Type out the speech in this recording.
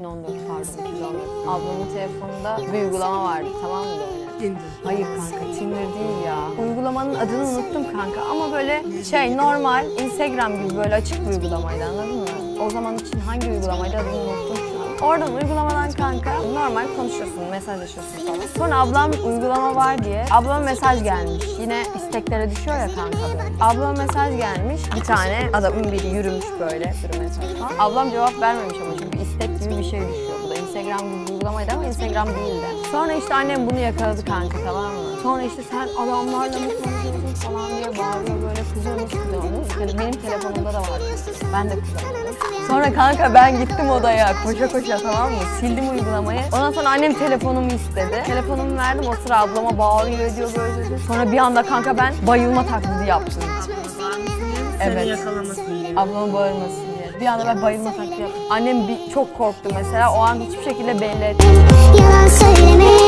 2014 pardon 2014. Ablamın telefonunda bir uygulama vardı tamam mı? Tinder. Hayır kanka Tinder değil ya. Uygulamanın adını unuttum kanka ama böyle şey normal Instagram gibi böyle açık bir uygulamaydı anladın mı? O zaman için hangi uygulamaydı adını unuttum. Oradan uygulamadan kanka normal konuşuyorsun, mesajlaşıyorsun falan. Sonra ablam uygulama var diye ablama mesaj gelmiş. Yine isteklere düşüyor ya kanka böyle. Ablama mesaj gelmiş. Bir tane adamın biri yürümüş böyle yürüme falan. Ablam cevap vermemiş ama istek gibi bir şey düşüyor. Bu da Instagram gibi bir uygulamaydı ama Instagram değildi. Sonra işte annem bunu yakaladı kanka tamam mı? Sonra işte sen adamlarla mı konuşuyorsun falan diye bağırıyor böyle kızıyorsunuz. Hani benim telefonumda da vardı. Ben de kullanıyordum. Sonra kanka ben gittim odaya koşa koşa tamam mı? Sildim uygulamayı. Ondan sonra annem telefonumu istedi. Telefonumu verdim o sıra ablama bağırıyor ediyor böyle. böyle. Sonra bir anda kanka ben bayılma taklidi yaptım. Seni Evet. yakalamasın diye. Ablamın bağırmasın. Bir anda ben bayılma taklidi. Annem bir, çok korktu mesela. O an hiçbir şekilde belli etmedi. Yalan söyleme